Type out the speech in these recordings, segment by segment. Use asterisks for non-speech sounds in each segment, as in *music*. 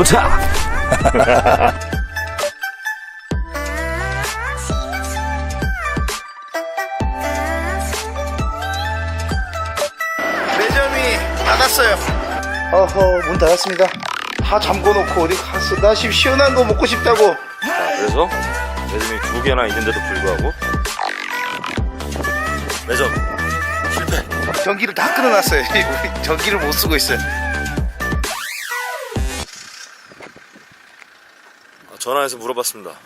도착! 매점이 닫았어요. 어허, 문 닫았습니다. 다 잠궈 놓고 어디 갔어? 나 지금 시원한 거 먹고 싶다고. 자, 그래서 매점이 두 개나 있는데도 불구하고 매점 실패. 전기를 다 끊어놨어요. *laughs* 전기를 못 쓰고 있어요. 전화해서 물어봤습니다.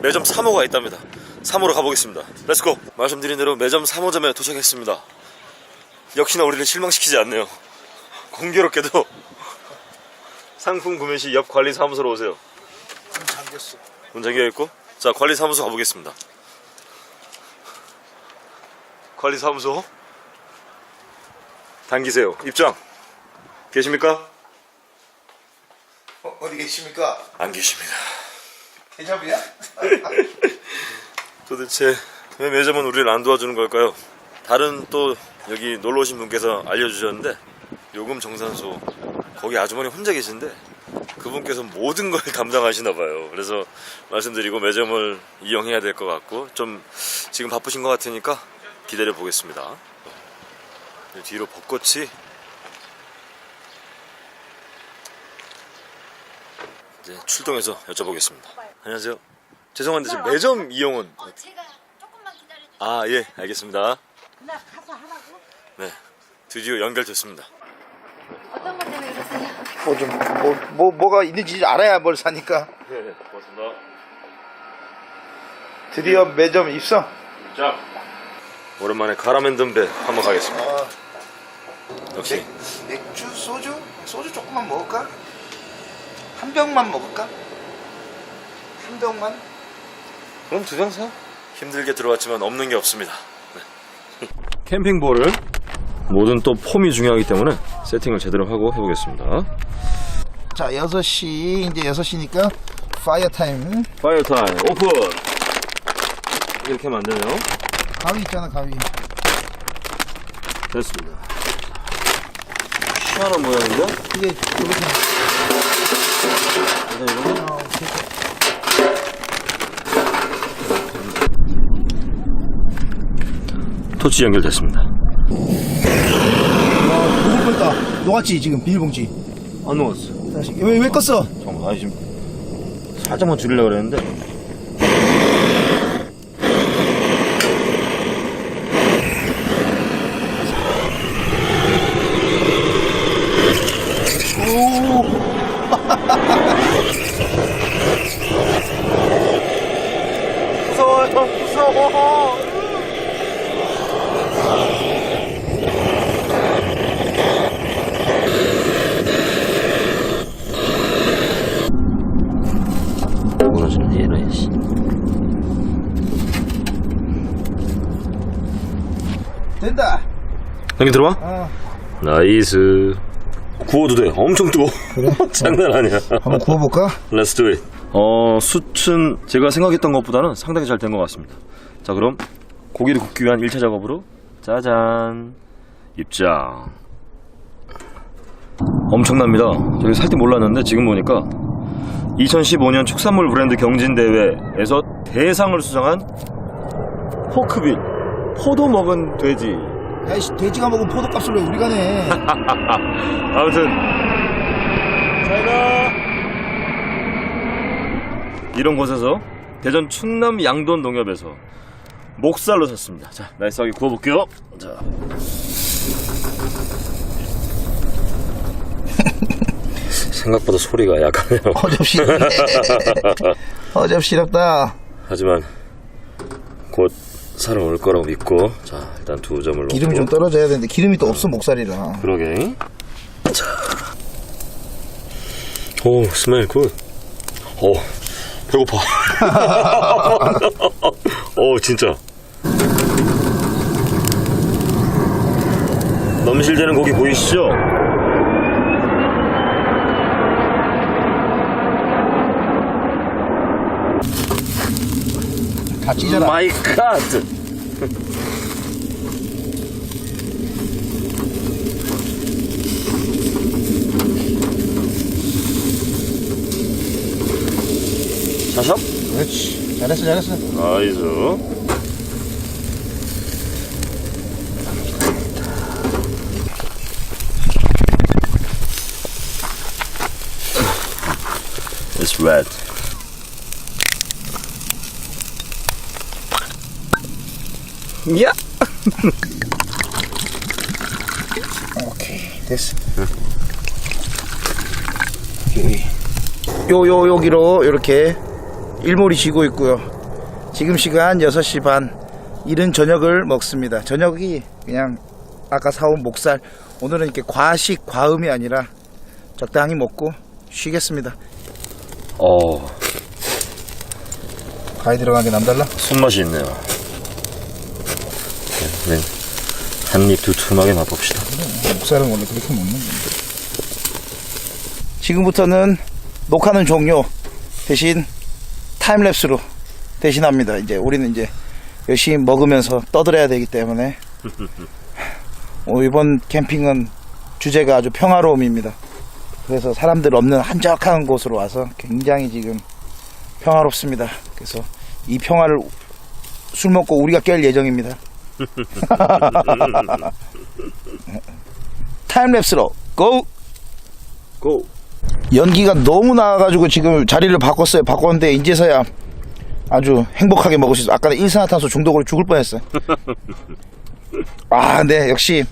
매점 3호가 있답니다. 3호로 가보겠습니다. 렛츠고! 말씀드린 대로 매점 3호점에 도착했습니다. 역시나 우리를 실망시키지 않네요. 공교롭게도 상품 구매 시 옆 관리 사무소로 오세요. 문 잠겼어. 문 잠겨 있고 자 관리 사무소 가보겠습니다. 관리 사무소 당기세요. 입장. 계십니까? 어, 어디 계십니까? 안 계십니다. 대접이야? *laughs* 도대체 왜 매점은 우리를 안 도와주는 걸까요? 다른 또 여기 놀러 오신 분께서 알려주셨는데 요금 정산소 거기 아주머니 혼자 계신데 그분께서 모든 걸 *laughs* 담당하시나 봐요. 그래서 말씀드리고 매점을 이용해야 될 것 같고 좀 지금 바쁘신 것 같으니까 기다려 보겠습니다. 뒤로 벚꽃이 이제 출동해서 여쭤보겠습니다. 안녕하세요. 죄송한데 지금 매점 이용은 어, 제가 조금만 기다려주세요. 아, 예, 알겠습니다. 나 가서 하라고? 네. 드디어 연결됐습니다. 어떤 것 때문에 그러세요? 뭐 좀, 뭐, 뭐, 뭐가 있는지 알아야 뭘 사니까. 네, 고맙습니다. 드디어 매점 입성. 자, 오랜만에 가라 만든 배 한번 가겠습니다. 아, 역시 맥, 맥주, 소주? 소주 조금만 먹을까? 한 병만 먹을까? 한 병만? 그럼 두 병 사. 힘들게 들어왔지만 없는 게 없습니다. 네. 캠핑볼을 모든 또 폼이 중요하기 때문에 세팅을 제대로 하고 해보겠습니다. 자, 6시, 이제 6시니까 파이어 타임. 파이어 타임 오픈. 이렇게 하면 안 되네요. 가위 있잖아, 가위. 됐습니다. 희한한 모양인데? 이게 이렇게. 어, 토치 연결됐습니다. 녹을 뻔했다. 녹았지, 지금, 비닐봉지. 안 녹았어. 다시. 왜, 왜 껐어? 잠깐만, 아니 지금 살짝만 줄이려고 그랬는데 무서워요, 무서워. 무너지는 얘는 씨. 된다. 형님 들어와? 어, 나이스. 구워도 돼. 엄청 뜨거 *laughs* 장난 아니야. 한번 구워볼까? Let's do it. 어 숯은 제가 생각했던 것보다는 상당히 잘 된 것 같습니다. 자 그럼 고기를 굽기 위한 1차 작업으로 짜잔. 입장. 엄청납니다. 저기 살때 몰랐는데 지금 보니까 2015년 축산물 브랜드 경진대회에서 대상을 수상한 포크빌 포도 먹은 돼지 야이씨, 돼지가 먹은 포도값을 왜 우리가 내? *laughs* 아무튼 잘가 이런 곳에서 대전 충남 양돈 농협에서 목살로 샀습니다. 자, 나이스하게 구워볼게요. 자. *laughs* 생각보다 소리가 약하네요. 어접시. 어접시럽다. *laughs* 하지만 곧 살아 올 거라고 믿고 자 일단 두 점을 넣고 기름이 좀 떨어져야 되는데 기름이 또 없어 목살이라. 그러게. 자. 오, 스멜 굿. 오, 배고파. *laughs* 오, 진짜. 넘실대는 고기 보이시죠? 다 찢어라. 마이 갓. 자석? 그렇지. 잘했어, 잘했어. 나이스. 야. 오케이, 됐어. 오케이. 요, 요, 여기로 이렇게 일몰이 지고 있고요. 지금 시간 6시 반. 이른 저녁을 먹습니다. 저녁이 그냥 아까 사온 목살. 오늘은 이렇게 과식, 과음이 아니라 적당히 먹고 쉬겠습니다. 어, 가위 들어간 게 남달라? 손맛이 있네요. 네, 한입 두툼하게 맛봅시다. 목살은 원래 그렇게 먹는 건데. 지금부터는 녹화는 종료 대신 타임랩스로 대신합니다. 이제 우리는 이제 열심히 먹으면서 떠들어야 되기 때문에 *laughs* 어, 이번 캠핑은 주제가 아주 평화로움입니다. 그래서 사람들 없는 한적한 곳으로 와서 굉장히 지금 평화롭습니다. 그래서 이 평화를 술 먹고 우리가 깰 예정입니다. *laughs* 타임랩스로 고! 고! 연기가 너무 나와가지고 지금 자리를 바꿨어요. 바꿨는데 이제서야 아주 행복하게 먹을 수 있어. 아까는 일산화탄소 중독으로 죽을 뻔했어요. *laughs* 아, 네 역시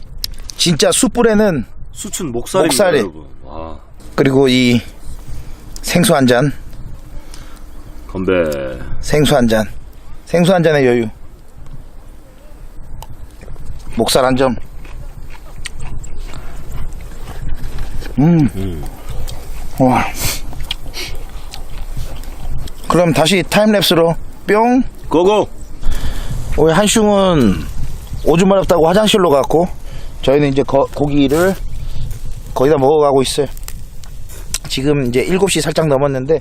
진짜 숯불에는 수춘 목살입니다, 목살이. 여러분. 와, 그리고 이 생수 한 잔, 건배. 생수 한 잔, 생수 한 잔의 여유. 목살 한 점. 음. 와. 그럼 다시 타임랩스로 뿅. 고고! 우리 한슝은 오줌 마렵다고 화장실로 갔고 저희는 이제 거- 고기를 거의 다 먹어가고 있어요. 지금 이제 7시 살짝 넘었는데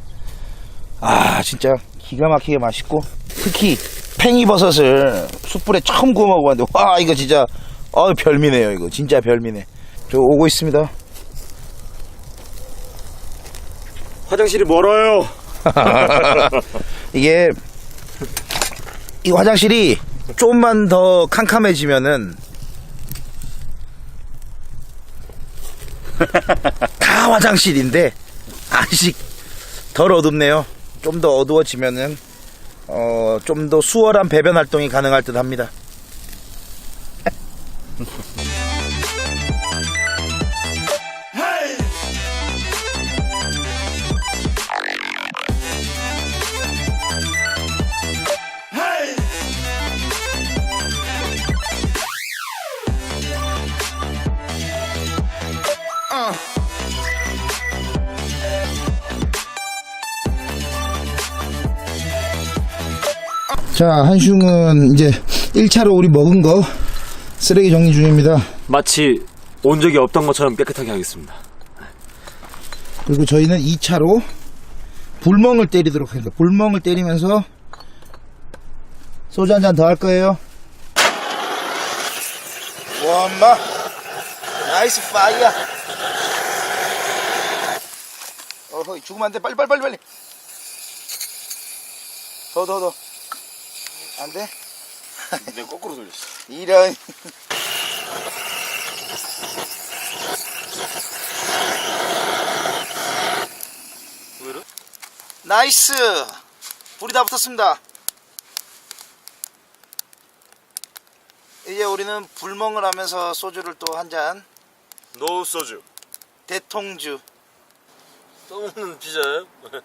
아 진짜 기가 막히게 맛있고 특히 팽이버섯을 숯불에 처음 구워 먹어봤는데 와 이거 진짜 어 별미네요 이거 진짜 별미네. 저 오고 있습니다. 화장실이 멀어요. *laughs* 이게 이 화장실이 좀만 더 캄캄해지면은 *laughs* 다 화장실인데 아직 덜 어둡네요. 좀 더 어두워지면은 어, 좀 더 수월한 배변 활동이 가능할 듯 합니다. 자, 한슝은 이제 1차로 우리 먹은 거 쓰레기 정리 중입니다. 마치 온 적이 없던 것처럼 깨끗하게 하겠습니다. 그리고 저희는 2차로 불멍을 때리도록 하겠습니다. 불멍을 때리면서 소주 한 잔 더 할 거예요. 와, 엄마. 나이스 파이어. 어허, 죽으면 안 돼. 빨리, 빨리, 빨리, 빨리. 더, 더, 더. 안 돼? 내가 거꾸로 돌렸어. *laughs* 이런. 왜 이래? 나이스! 불이 다 붙었습니다. 이제 우리는 불멍을 하면서 소주를 또 한 잔, 노 소주. 대통주. 떠먹는 피자예요? *laughs*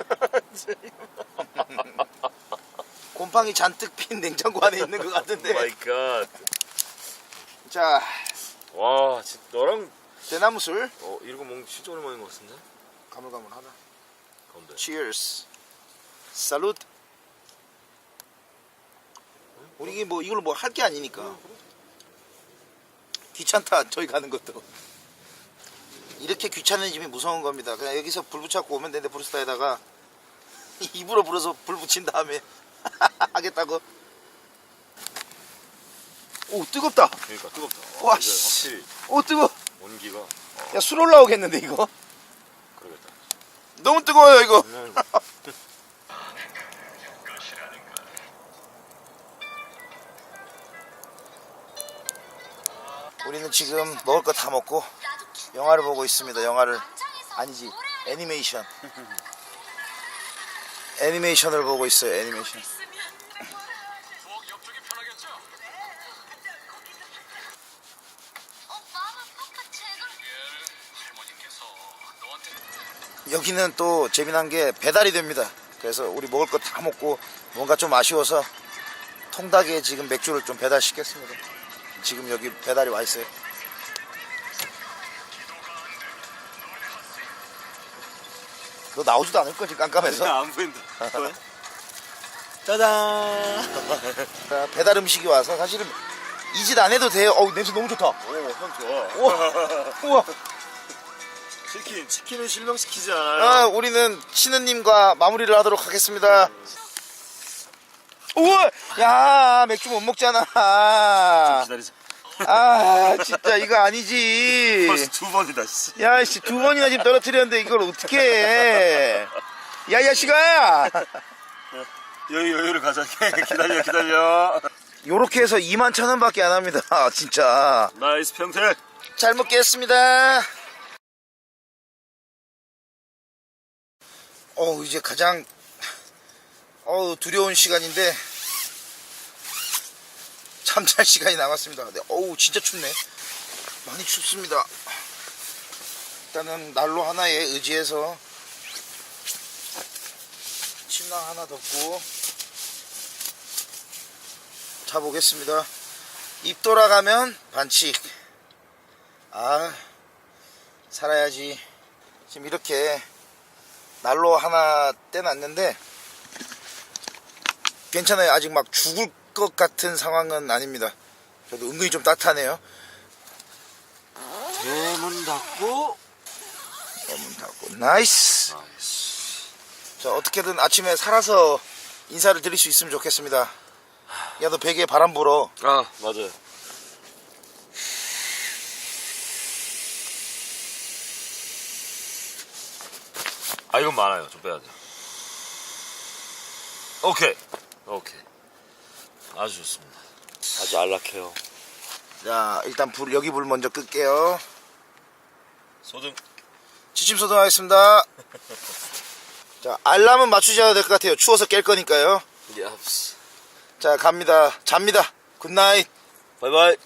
*laughs* 곰팡이 잔뜩 핀 냉장고 안에 있는 것 같은데. 마이 갓. 자, 와, 진짜 너랑 대나무 술. 어, 이러고 먹는 거 진짜 오랜만인 것 같은데? 가물가물하다. 건배. Cheers. 살루트. 우리 뭐 이걸 뭐할 게 아니니까. 귀찮다 저희 가는 것도. 이렇게 귀찮은짐이 무서운 겁니다. 그냥 여기서 불 붙잡고 오면 되는데 브루스타에다가 *laughs* 입으로 불어서 불 붙인 다음에 하겠다고? 오 뜨겁다. 그러니까 뜨겁다. 어, 와, 네, 씨. 오 뜨거. 온기가 어, 야 술 올라오겠는데 이거? 그러겠다. 너무 뜨거워요 이거. 네. *laughs* 우리는 지금 먹을 거 다 먹고 영화를 보고 있습니다. 영화를. 아니지 애니메이션. *laughs* 애니메이션을 보고 있어요 애니메이션. 여기는 또 재미난 게 배달이 됩니다. 그래서 우리 먹을 거 다 먹고 뭔가 좀 아쉬워서 통닭에 지금 맥주를 좀 배달시켰습니다. 지금 여기 배달이 와 있어요. 너 나오지도 않을 거지 깜깜해서. 안 보인다. *laughs* 짜잔. 자, *laughs* 배달 음식이 와서 사실은 이 짓 안 해도 돼요. 어우 냄새 너무 좋다. 오, 형 좋아. 우와, 우와. 치킨, 치킨은 실명시키지 않아요. 아, 우리는 신우님과 마무리를 하도록 하겠습니다. 우와, 야 맥주 못 먹잖아. 기다리자. 아, 진짜 이거 아니지. 벌써 두 번이다, 씨. 야, 씨, 두 번이나 지금 떨어뜨렸는데 이걸 어떻게 해. 야, 야, 시가야! 여유, 여유를 가져. *laughs* 기다려, 기다려. 요렇게 해서 2만 천 원밖에 안 합니다. 진짜. 나이스 평택. 잘 먹겠습니다. 어우, 이제 가장, 어우, 두려운 시간인데, 잠잘 시간이 남았습니다. 근데, 어우, 진짜 춥네. 많이 춥습니다. 일단은 난로 하나에 의지해서, 침낭 하나 덮고, 자보겠습니다. 입 돌아가면 반칙. 아, 살아야지. 지금 이렇게 난로 하나 떼놨는데, 괜찮아요. 아직 막 죽을 것 같은 상황은 아닙니다. 그래도 은근히 좀 따뜻하네요. 대문 닫고. 문 닫고. 나이스. 나이스. 자, 어떻게든 아침에 살아서 인사를 드릴 수 있으면 좋겠습니다. 야, 너 베개에 바람 불어. 아, 맞아요. 아, 이건 많아요. 좀 빼야 돼. 오케이. 오케이. 아주 좋습니다. 아주 안락해요. 자, 일단 불, 여기 불 먼저 끌게요. 소등. 지침 소등하겠습니다. *laughs* 자, 알람은 맞추셔야 될 것 같아요. 추워서 깰 거니까요. 얍스. 자, 갑니다. 잡니다. 굿나잇. 바이바이.